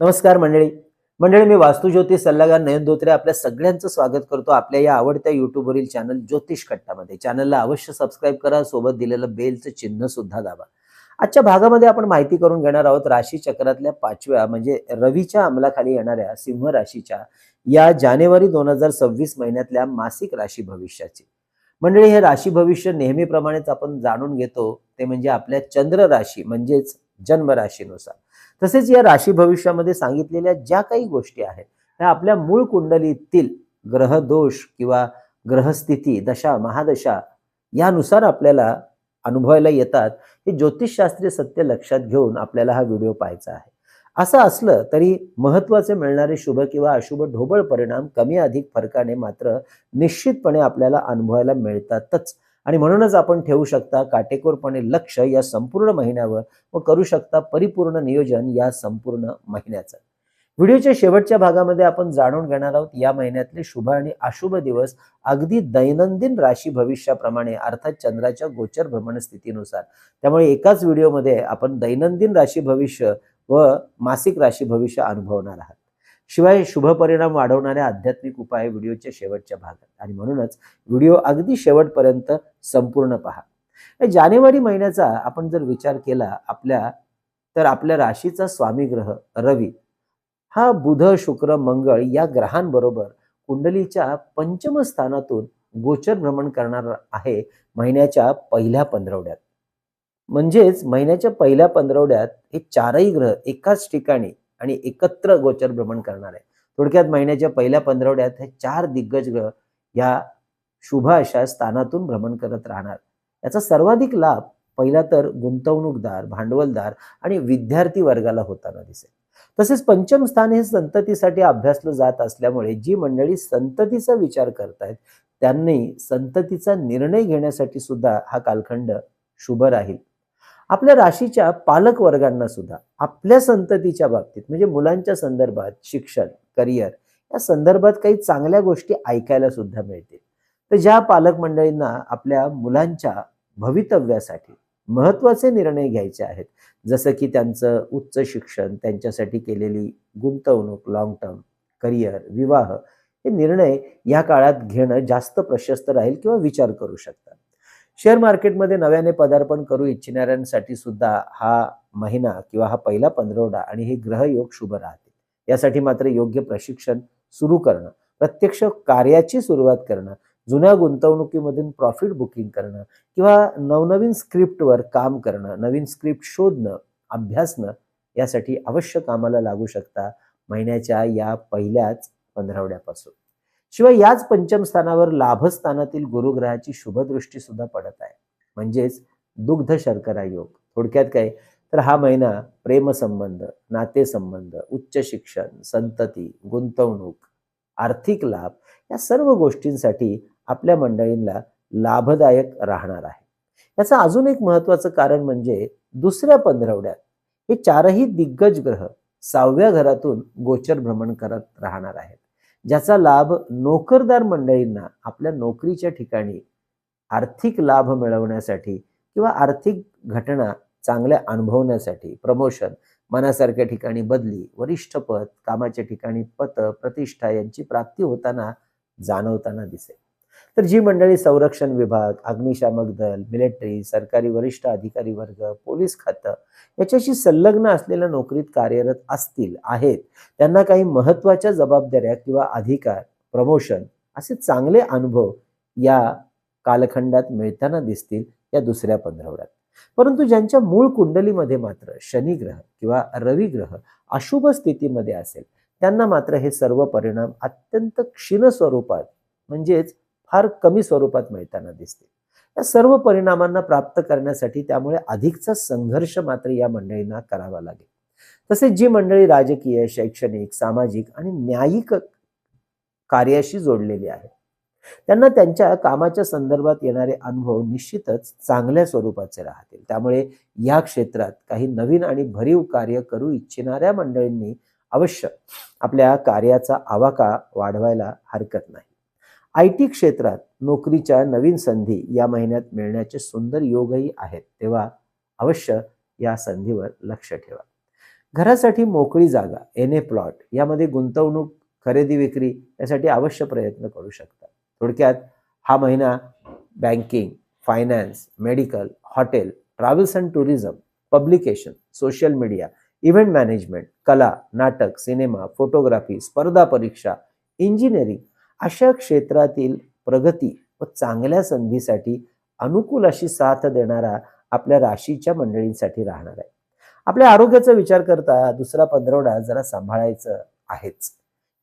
नमस्कार मंडळी. मंडळी मी वास्तुज्योतिष सल्लागार नयन धोत्रे आपल्या सगळ्यांचं स्वागत करतो आपल्या या आवडत्या युट्यूबवरील चॅनल ज्योतिष कट्टामध्ये. चॅनलला अवश्य सबस्क्राईब करा सोबत दिलेलं बेलचं चिन्ह सुद्धा दाबा. आजच्या भागामध्ये आपण माहिती करून घेणार आहोत राशी चक्रातल्या पाचव्या म्हणजे रवीच्या अंमलाखाली येणाऱ्या सिंह राशीच्या या जानेवारी दोन हजार सव्वीस महिन्यातल्या मासिक राशी भविष्याची. मंडळी हे राशी भविष्य नेहमीप्रमाणेच आपण जाणून घेतो. ते म्हणजे आपल्या चंद्र राशी म्हणजेच जन्म राशीनुसार. तसेच या राशी भविष्यामध्ये सांगितलेल्या ज्या काही गोष्टी आहेत त्या आपल्या मूळ कुंडलीतील ग्रह दोष किंवा ग्रहस्थिती दशा महादशा यानुसार आपल्याला अनुभवायला येतात. हे ज्योतिषशास्त्रीय सत्य लक्षात घेऊन आपल्याला हा व्हिडिओ पाहायचा आहे. असं असलं तरी महत्त्वाचे मिळणारे शुभ किंवा अशुभ ढोबळ परिणाम कमी अधिक फरकाने मात्र निश्चितपणे आपल्याला अनुभवायला मिळतातच. आणि म्हणूनच आपण ठेवू शकता काटेकोरपणे लक्ष या संपूर्ण महिन्यावर व करू शकता परिपूर्ण नियोजन या संपूर्ण महिन्याचं. व्हिडिओच्या शेवटच्या भागामध्ये आपण जाणून घेणार आहोत या महिन्यातले शुभ आणि अशुभ दिवस अगदी दैनंदिन राशी भविष्याप्रमाणे अर्थात चंद्राच्या गोचर भ्रमण स्थितीनुसार. त्यामुळे एकाच व्हिडिओमध्ये आपण दैनंदिन राशी भविष्य व मासिक राशी भविष्य अनुभवणार आहात. शिवाय शुभ परिणाम वाढवणाऱ्या आध्यात्मिक उपाय व्हिडिओच्या शेवटच्या भागात. आणि म्हणूनच व्हिडिओ अगदी शेवटपर्यंत संपूर्ण पहा. जानेवारी महिन्याचा आपण जर विचार केला आपल्या तर आपल्या राशीचा स्वामी ग्रह रवी. हा बुध शुक्र मंगळ या ग्रहांबरोबर कुंडलीच्या पंचम स्थानातून गोचर भ्रमण करणार आहे महिन्याच्या पहिल्या पंधरवड्यात. म्हणजेच महिन्याच्या पहिल्या पंधरवड्यात हे चारही ग्रह एकाच ठिकाणी आणि एकत्र गोचर भ्रमण करणार. आहे थोडक्यात महिन्याच्या पहिल्या पंधरवड्यात हे चार दिग्गज ग्रह या शुभ अशा स्थानातून भ्रमण करत राहणार. याचा सर्वाधिक लाभ पहिला तर गुंतवणूकदार भांडवलदार आणि विद्यार्थी वर्गाला होताना दिसेल. तसेच पंचम स्थान हे संततीसाठी अभ्यासलं जात असल्यामुळे जी मंडळी संततीचा विचार करतायत त्यांनी संततीचा निर्णय घेण्यासाठी सुद्धा हा कालखंड शुभ राहील. आपल्या राशीच्या पालक वर्गांना सुद्धा आपल्या संततीच्या बाबतीत म्हणजे मुलांच्या संदर्भात शिक्षण करिअर या संदर्भात काही चांगल्या गोष्टी ऐकायला सुद्धा मिळतील. तर ज्या पालक मंडळींना आपल्या मुलांच्या भवितव्यासाठी महत्त्वाचे निर्णय घ्यायचे आहेत जसं की त्यांचं उच्च शिक्षण त्यांच्यासाठी केलेली गुंतवणूक लॉंग टर्म करिअर विवाह हे निर्णय या काळात घेणं जास्त प्रशस्त राहील किंवा विचार करू शकतात. शेअर मार्केटमध्ये नव्याने पदार्पण करू इच्छिणाऱ्यांसाठी सुद्धा हा महिना किंवा हा पहिला पंधरवडा आणि हे ग्रहयोग शुभ राहतील. यासाठी मात्र योग्य प्रशिक्षण सुरू करणं प्रत्यक्ष कार्याची सुरुवात करणं जुन्या गुंतवणुकीमधून प्रॉफिट बुकिंग करणं किंवा नवनवीन स्क्रिप्टवर काम करणं नवीन स्क्रिप्ट शोधणं अभ्यासणं यासाठी अवश्य कामाला लागू शकता महिन्याच्या या पहिल्याच पंधरवड्यापासून. शिवाय याच पंचम स्थानावर लाभस्थानातील गुरुग्रहाची शुभदृष्टी सुद्धा पडत आहे. म्हणजेच दुग्ध शर्करा योग. थोडक्यात काय? तर हा महिना प्रेमसंबंध नातेसंबंध उच्च शिक्षण संतती गुंतवणूक आर्थिक लाभ या सर्व गोष्टींसाठी आपल्या मंडळींना लाभदायक राहणार आहे. याचं अजून एक महत्वाचं कारण म्हणजे दुसऱ्या पंधरवड्यात हे चारही दिग्गज ग्रह सहाव्या घरातून गोचर भ्रमण करत राहणार आहेत. ज्याचा लाभ नोकरदार मंडळींना आपल्या नोकरीच्या ठिकाणी आर्थिक लाभ मिळवण्यासाठी किंवा आर्थिक घटना चांगल्या अनुभवण्यासाठी प्रमोशन मनासारख्या ठिकाणी बदली वरिष्ठ पद कामाच्या ठिकाणी पत प्रतिष्ठा यांची प्राप्ती होताना जाणवताना दिसेल. तर जी मंडळी संरक्षण विभाग अग्निशामक दल मिलिटरी सरकारी वरिष्ठ अधिकारी वर्ग पोलीस खातं याच्याशी संलग्न असलेल्या नोकरीत कार्यरत असतील आहेत त्यांना काही महत्त्वाच्या जबाबदाऱ्या किंवा अधिकार प्रमोशन असे चांगले अनुभव या कालखंडात मिळताना दिसतील या दुसऱ्या पंधरवड्यात. परंतु ज्यांच्या मूळ कुंडलीमध्ये मात्र शनी ग्रह किंवा रवी ग्रह अशुभ स्थितीमध्ये असेल त्यांना मात्र हे सर्व परिणाम अत्यंत क्षीण स्वरूपात म्हणजेच फार कमी स्वरूपात मिळताना दिसते. या सर्व परिणामांना प्राप्त करण्यासाठी त्यामुळे अधिकचा संघर्ष मात्र या मंडळींना करावा लागेल. तसेच जी मंडळी राजकीय शैक्षणिक सामाजिक आणि न्यायिक कार्याशी जोडलेली आहे त्यांना त्यांच्या कामाच्या संदर्भात येणारे अनुभव निश्चितच चांगल्या स्वरूपाचे राहतील. त्यामुळे या क्षेत्रात काही नवीन आणि भरीव कार्य करू इच्छिणाऱ्या मंडळींनी अवश्य आपल्या कार्याचा आवाका वाढवायला हरकत नाही. आय टी क्षेत्रात नोकरीच्या नवीन संधी या महिन्यात मिळण्याचे सुंदर योगही आहेत. तेव्हा अवश्य या संधीवर लक्ष ठेवा. घरासाठी मोकळी जागा एन ए प्लॉट यामध्ये गुंतवणूक खरेदी विक्री यासाठी अवश्य प्रयत्न करू शकता. थोडक्यात हा महिना banking finance medical hotel travels and tourism publication social media event management कला नाटक सिनेमा फोटोग्राफी स्पर्धा परीक्षा इंजिनिअरिंग अशा क्षेत्रातील प्रगती व चांगल्या संधीसाठी अनुकूल अशी साथ देणारा आपल्या राशीच्या मंडळींसाठी राहणार आहे. आपल्या आरोग्याचा विचार करता दुसरा पंधरवडा जरा सांभाळायचं आहेच.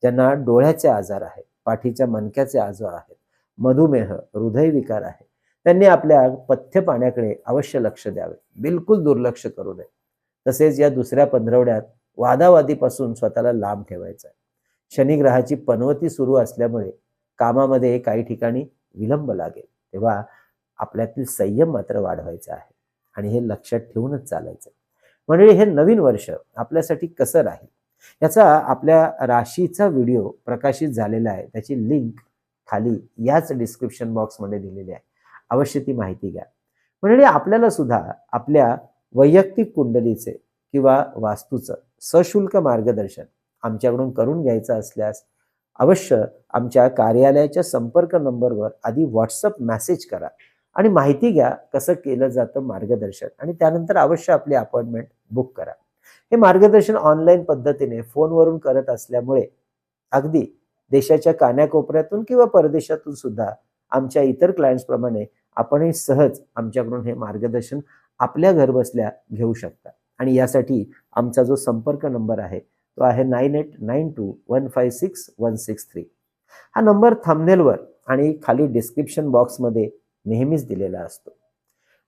ज्यांना डोळ्याचे आजार आहेत पाठीच्या मणक्याचे आजार आहेत मधुमेह हृदयविकार आहे त्यांनी आपल्या पथ्य पाण्याकडे अवश्य लक्ष द्यावे. बिलकुल दुर्लक्ष करू नये. तसेच या दुसऱ्या पंधरवड्यात वादावादीपासून स्वतःला लांब ठेवायचा आहे. शनिग्रहाची पनवती सुरू असल्यामुळे कामामध्ये काही ठिकाणी विलंब लागेल. तेव्हा आपल्यातील संयम मात्र वाढवायचा आहे आणि हे लक्षात ठेवूनच चालायचं म्हणजे हे नवीन वर्ष आपल्यासाठी कसं राहील? याचा आपल्या राशीचा व्हिडिओ प्रकाशित झालेला आहे. त्याची लिंक खाली याच डिस्क्रिप्शन बॉक्समध्ये दिलेली आहे. अवश्य ती माहिती घ्या. म्हणजे आपल्याला सुद्धा आपल्या वैयक्तिक कुंडलीचे किंवा वास्तूचं सशुल्क मार्गदर्शन आमच्याकडून करून घ्यायचं असल्यास अवश्य आमच्या कार्यालयाच्या संपर्क नंबरवर आधी व्हॉट्सअप मेसेज करा आणि माहिती घ्या कसं केलं जातं मार्गदर्शन आणि त्यानंतर अवश्य आपली अपॉइंटमेंट बुक करा. हे मार्गदर्शन ऑनलाईन पद्धतीने फोनवरून करत असल्यामुळे अगदी देशाच्या कान्याकोपऱ्यातून किंवा परदेशातून सुद्धा आमच्या इतर क्लायंट्सप्रमाणे आपणही सहज आमच्याकडून हे मार्गदर्शन आपल्या घरबसल्या घेऊ शकता. आणि यासाठी आमचा जो संपर्क नंबर आहे तो आहे nine eight nine two one five six one six three. हा नंबर थंबनेलवर आणि खाली डिस्क्रिप्शन बॉक्समध्ये नेहमीच दिलेला असतो.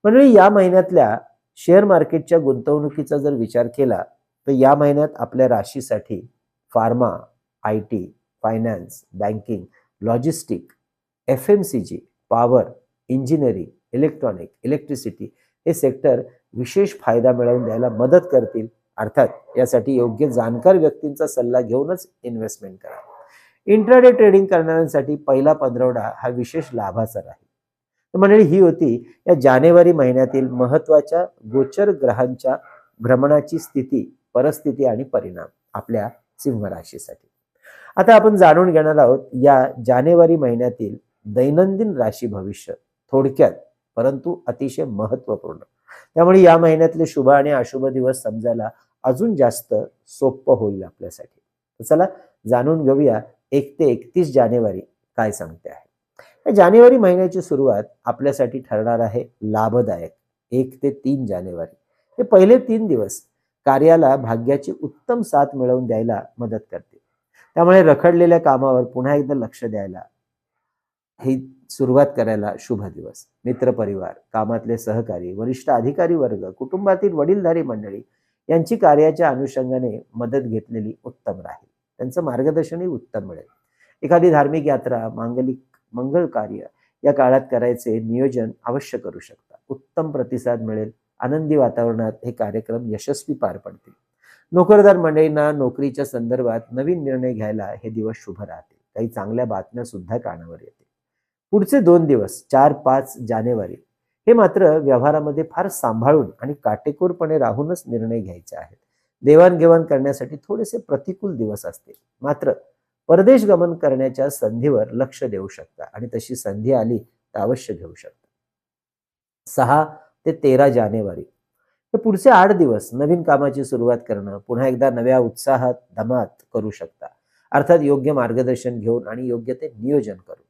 म्हणजे या महिन्यातल्या शेअर मार्केटच्या गुंतवणुकीचा जर विचार केला तर या महिन्यात आपल्या राशीसाठी pharma I T finance banking logistic F M C G power engineering electronic electricity हे सेक्टर विशेष फायदा मिळवून द्यायला मदत करतील. अर्थात यासाठी योग्य जाणकार व्यक्तींचा सल्ला घेऊनच इन्व्हेस्टमेंट करा. इंट्राडे ट्रेडिंग करणाऱ्यांसाठी पहिला पंधरवडा हा विशेष लाभाचा राहील. तर मंडळी ही होती या जानेवारी महिन्यातील महत्त्वाच्या गोचर ग्रहांच्या भ्रमणाची स्थिती परिस्थिती आणि परिणाम आपल्या सिंह राशीसाठी आता आपण जाणून घेणार आहोत या जानेवारी महिन्यातील दैनंदिन राशी भविष्य थोडक्यात परंतु अतिशय महत्त्वपूर्ण त्यामुळे या महिन्यातले शुभ आणि अशुभ दिवस समजायला अजून जास्त सोपं होईल आपल्यासाठी. चला जाणून घेऊया एक ते एकतीस जानेवारी काय सांगते आहे. जानेवारी महिन्याची सुरुवात आपल्यासाठी ठरणार आहे लाभदायक एक ते तीन जानेवारी. हे पहिले तीन दिवस कार्याला भाग्याची उत्तम साथ मिळवून द्यायला मदत करते. त्यामुळे रखडलेल्या कामावर पुन्हा एकदा लक्ष द्यायला ही सुरुवात करायला शुभ दिवस. मित्रपरिवार कामातले सहकारी वरिष्ठ अधिकारी वर्ग कुटुंबातील वडीलधारी मंडळी यांची कार्याच्या अनुषंगाने मदत घेतलेली उत्तम राहील. त्यांचं मार्गदर्शनही उत्तम मिळेल. एखादी धार्मिक यात्रा मांगलिक मंगळ कार्य या काळात करायचे नियोजन अवश्य करू शकता. उत्तम प्रतिसाद मिळेल. आनंदी वातावरणात हे कार्यक्रम यशस्वी पार पडतील. नोकरदार मंडळींना नोकरीच्या संदर्भात नवीन निर्णय घ्यायला हे दिवस शुभ राहतील. काही चांगल्या बातम्या सुद्धा कानावर येतील. पुढचे दोन दिवस चार पाच जानेवारी हे मात्र व्यवहारामध्ये फार सांभाळून आणि काटेकोरपणे राहूनच निर्णय घ्यायचे आहेत. देवाणघेवाण करण्यासाठी थोडेसे प्रतिकूल दिवस असतील. मात्र परदेश गमन करण्याच्या संधीवर लक्ष देऊ शकता आणि तशी संधी आली तर अवश्य घेऊ शकता. सहा ते तेरा जानेवारी हे पुढचे आठ दिवस नवीन कामाची सुरुवात करणं पुन्हा एकदा नव्या उत्साहात दमात करू शकता. अर्थात योग्य मार्गदर्शन घेऊन आणि योग्य ते नियोजन करून.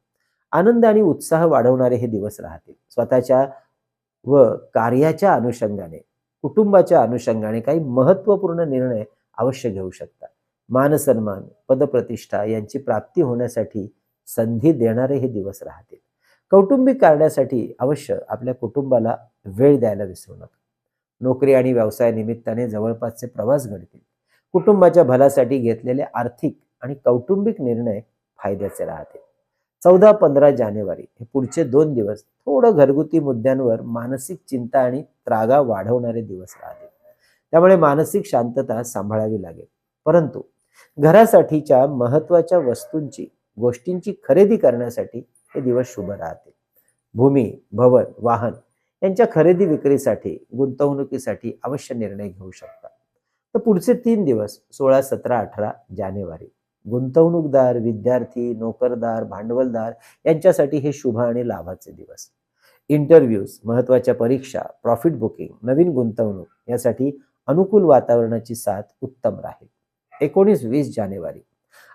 आनंद आणि उत्साह वाढवणारे हे दिवस राहतील. स्वतःच्या व कार्याच्या अनुषंगाने कुटुंबाच्या अनुषंगाने काही महत्त्वपूर्ण निर्णय अवश्य घेऊ शकता. मानसन्मान पदप्रतिष्ठा यांची प्राप्ती होण्यासाठी संधी देणारे हे दिवस राहतील. कौटुंबिक कार्यासाठी अवश्य आपल्या कुटुंबाला वेळ द्यायला विसरू नका. नोकरी आणि व्यवसाय निमित्ताने जवळपासचे प्रवास घडतील. कुटुंबाच्या भलासाठी घेतलेले आर्थिक आणि कौटुंबिक निर्णय फायद्याचे राहतील. चौदा पंधरा जानेवारी हे पुढचे दोन दिवस थोडं घरगुती मुद्द्यांवर मानसिक चिंता आणि त्रागा वाढवणारे दिवस राहतील. त्यामुळे मानसिक शांतता सांभाळावी लागेल. परंतु घरासाठीच्या महत्त्वाच्या वस्तूंची गोष्टींची खरेदी करण्यासाठी हे दिवस शुभ राहतील. भूमी भवन वाहन यांच्या खरेदी विक्रीसाठी गुंतवणुकीसाठी अवश्य निर्णय घेऊ शकता. तर पुढचे तीन दिवस सोळा सतरा अठरा जानेवारी गुंतवणूकदार विद्यार्थी नोकरदार भांडवलदार यांच्यासाठी हे शुभ आणि लाभाचे दिवस. इंटरव्ह्यूज महत्त्वाच्या परीक्षा प्रॉफिट बुकिंग नवीन गुंतवणूक यासाठी अनुकूल वातावरणाची साथ उत्तम राहील. एकोणीस वीस जानेवारी.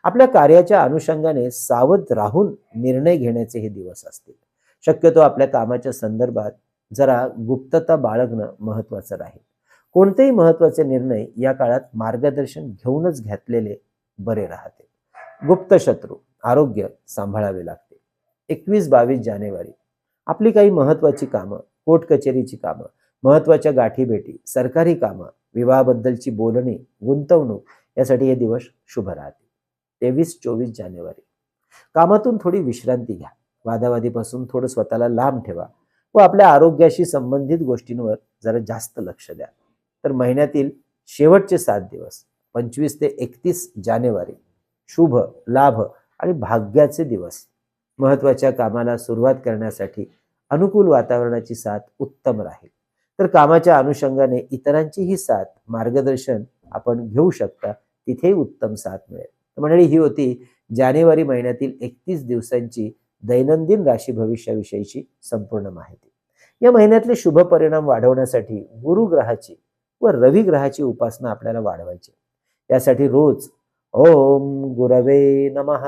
आपल्या कार्याच्या अनुषंगाने सावध राहून निर्णय घेण्याचे हे दिवस असतील. शक्यतो आपल्या कामाच्या संदर्भात जरा गुप्तता बाळगणं महत्वाचं राहील. कोणतेही महत्त्वाचे निर्णय या काळात मार्गदर्शन घेऊनच घेतलेले बरे राहते. गुप्त शत्रू आरोग्य सांभाळावे लागते. एकवीस बावीस जानेवारी. आपली काही महत्वाची कामं कोर्ट कचेरीची कामं महत्त्वाच्या गाठीभेटी सरकारी कामं विवाहाबद्दलची बोलणी गुंतवणूक यासाठी हे दिवस शुभ राहते. तेवीस चोवीस जानेवारी. कामातून थोडी विश्रांती घ्या. वादावादीपासून थोडं स्वतःला लांब ठेवा व आपल्या आरोग्याशी संबंधित गोष्टींवर जरा जास्त लक्ष द्या. तर महिन्यातील शेवटचे सात दिवस पंचवीस ते एकतीस जानेवारी. शुभ लाभ आणि भाग्याचे दिवस. महत्त्वाच्या कामाला सुरुवात करण्यासाठी अनुकूल वातावरणाची साथ उत्तम राहील. तर कामाच्या अनुषंगाने इतरांचीही साथ मार्गदर्शन आपण घेऊ शकता तिथेही उत्तम साथ मिळेल. मंडळी ही होती जानेवारी महिन्यातील एकतीस दिवसांची दैनंदिन राशी भविष्याविषयीची संपूर्ण माहिती. या महिन्यातले शुभ परिणाम वाढवण्यासाठी गुरु ग्रहाची व रवी ग्रहाची उपासना आपल्याला वाढवायची. यासाठी रोज ओम गुरवे नमः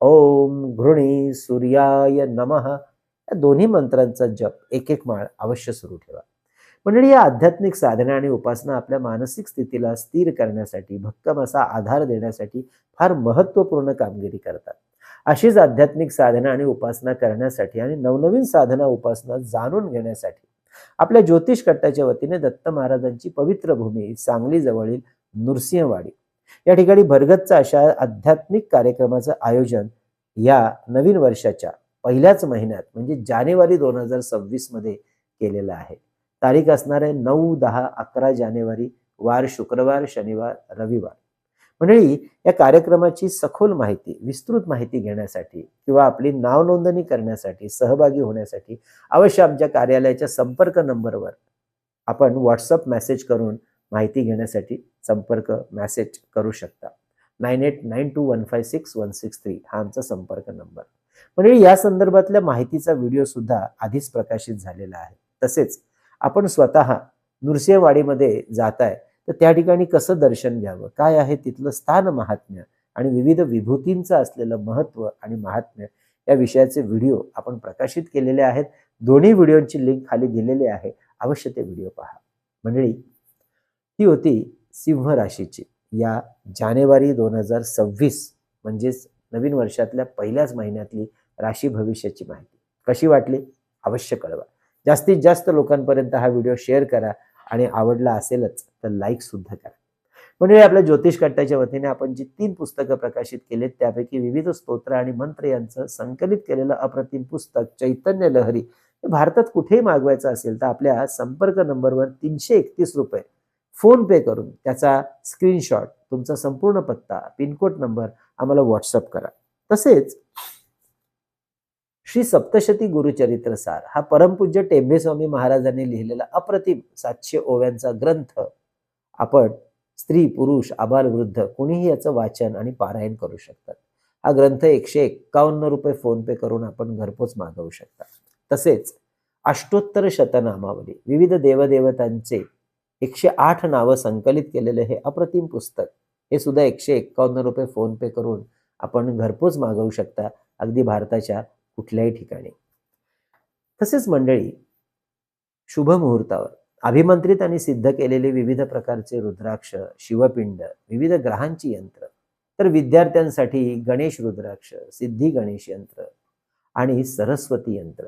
ओम घृणी सूर्याय नमः या दोन्ही मंत्रांचा जप एक एक माळ अवश्य सुरू ठेवा. मंडळी या आध्यात्मिक साधना आणि उपासना आपल्या मानसिक स्थितीला स्थिर करण्यासाठी भक्कम असा आधार देण्यासाठी फार महत्त्वपूर्ण कामगिरी करतात. अशीच आध्यात्मिक साधना आणि उपासना करण्यासाठी आणि नवनवीन साधना उपासना जाणून घेण्यासाठी आपल्या ज्योतिष कट्टाच्या वतीने दत्त महाराजांची पवित्र भूमी सांगली जवळील नृसिंहवाडी. या ठिकाणी भरगतचा अशा आध्यात्मिक कार्यक्रमाचं आयोजन या नवीन वर्षाच्या पहिल्याच महिन्यात म्हणजे जानेवारी दोन हजार सव्वीसमध्ये केलेलं आहे. तारीख असणार आहे नऊ दहा अकरा जानेवारी वार शुक्रवार शनिवार रविवार. मंडळी या कार्यक्रमाची सखोल माहिती विस्तृत माहिती घेण्यासाठी किंवा आपली नाव नोंदणी करण्यासाठी सहभागी होण्यासाठी अवश्य आमच्या कार्यालयाच्या संपर्क नंबरवर आपण व्हॉट्सअप मेसेज करून माहिती घेण्यासाठी संपर्क मॅसेज करू शकता. Nine eight nine two one five six one six three हा आमचा संपर्क नंबर म्हणजे या संदर्भातल्या माहितीचा व्हिडिओ सुद्धा आधीच प्रकाशित झालेला आहे. तसेच आपण स्वतः नृसिंहवाडीमध्ये जाताय तर त्या ठिकाणी कसं दर्शन घ्यावं? काय आहे तिथलं स्थान महात्म्य? आणि विविध विभूतींचं असलेलं महत्त्व आणि महात्म्य या विषयाचे व्हिडिओ आपण प्रकाशित केलेले आहेत. दोन्ही व्हिडिओची लिंक खाली दिलेली आहे. अवश्य ते व्हिडिओ पहा. मंडळी ती होती सिंह राशीची. या जानेवारी दोन हजार सव्वीस म्हणजेच नवीन वर्षातल्या पहिल्याच महिन्यातली राशी भविष्याची माहिती. कशी वाटली? अवश्य कळवा. जास्तीत जास्त लोकांपर्यंत हा व्हिडिओ शेअर करा आणि आवडला असेलच तर लाईक सुद्धा करा. म्हणजे आपल्या ज्योतिष कट्ट्याच्या वतीने आपण जी तीन पुस्तकं प्रकाशित केलीत त्यापैकी विविध स्तोत्र आणि मंत्र यांचं संकलित केलेलं अप्रतिम पुस्तक चैतन्य लहरी हे भारतात कुठेही मागवायचं असेल तर आपल्या संपर्क नंबरवर तीनशे एकतीस रुपये फोन पे करून त्याचा स्क्रीनशॉट तुमचा संपूर्ण पत्ता पिनकोड नंबर आम्हाला व्हॉट्सअप करा. तसेच श्री सप्तशती गुरुचरित्र सार हा परमपूज्य टेंभेस्वामी महाराजांनी लिहिलेला अप्रतिम सातशे ओव्यांचा ग्रंथ आपण स्त्री पुरुष आबाल वृद्ध कुणीही याचं वाचन आणि पारायण करू शकतात. हा ग्रंथ एकशे एक्कावन्न रुपये फोन पे करून आपण घरपोच मागवू शकता. तसेच अष्टोत्तर शतनामावली विविध देवदेवतांचे एकशे आठ नावं संकलित केलेले हे अप्रतिम पुस्तक. हे सुद्धा एकशे एक्कावन्न रुपये फोन पे करून आपण घरपोच मागवू शकता अगदी भारताच्या कुठल्याही ठिकाणी. तसेच मंडळी शुभ मुहूर्तावर अभिमंत्रित आणि सिद्ध केलेले विविध प्रकारचे रुद्राक्ष शिवपिंड विविध ग्रहांची यंत्र तर विद्यार्थ्यांसाठी गणेश रुद्राक्ष सिद्धी गणेश यंत्र आणि सरस्वती यंत्र.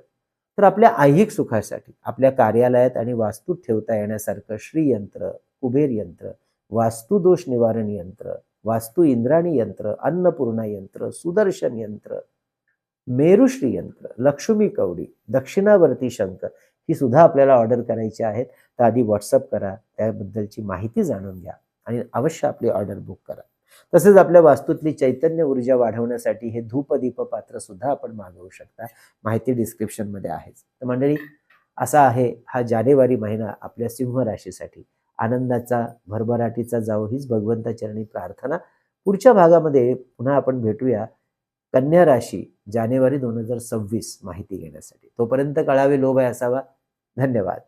तर आपल्या ऐहिक सुखासाठी आपल्या कार्यालयात आणि वास्तूत ठेवता येण्यासारखं श्रीयंत्र कुबेर यंत्र वास्तुदोष निवारण यंत्र वास्तू इंद्राणी यंत्र अन्नपूर्णा यंत्र सुदर्शन यंत्र मेरुश्री यंत्र लक्ष्मी कवडी दक्षिणावर्ती शंख ही सुद्धा आपल्याला ऑर्डर करायची आहेत. तर आधी व्हॉट्सअप करा त्याबद्दलची माहिती जाणून घ्या आणि अवश्य आपली ऑर्डर बुक करा. तसेच आपल्या वास्तूतली चैतन्य ऊर्जा वाढवण्यासाठी हे धूपदीप पात्र सुद्धा आपण मागवू शकता. माहिती डिस्क्रिप्शनमध्ये आहेच. तर मंडळी असा आहे हा जानेवारी महिना आपल्या सिंह राशीसाठी. आनंदाचा भरभराटीचा जाओ हीच भगवंताचरणी प्रार्थना. पुढच्या भागामध्ये पुन्हा आपण भेटूया कन्या राशी जानेवारी दोन हजार सव्वीस माहिती घेण्यासाठी. तोपर्यंत कळावे लोभ आहे असावा. धन्यवाद.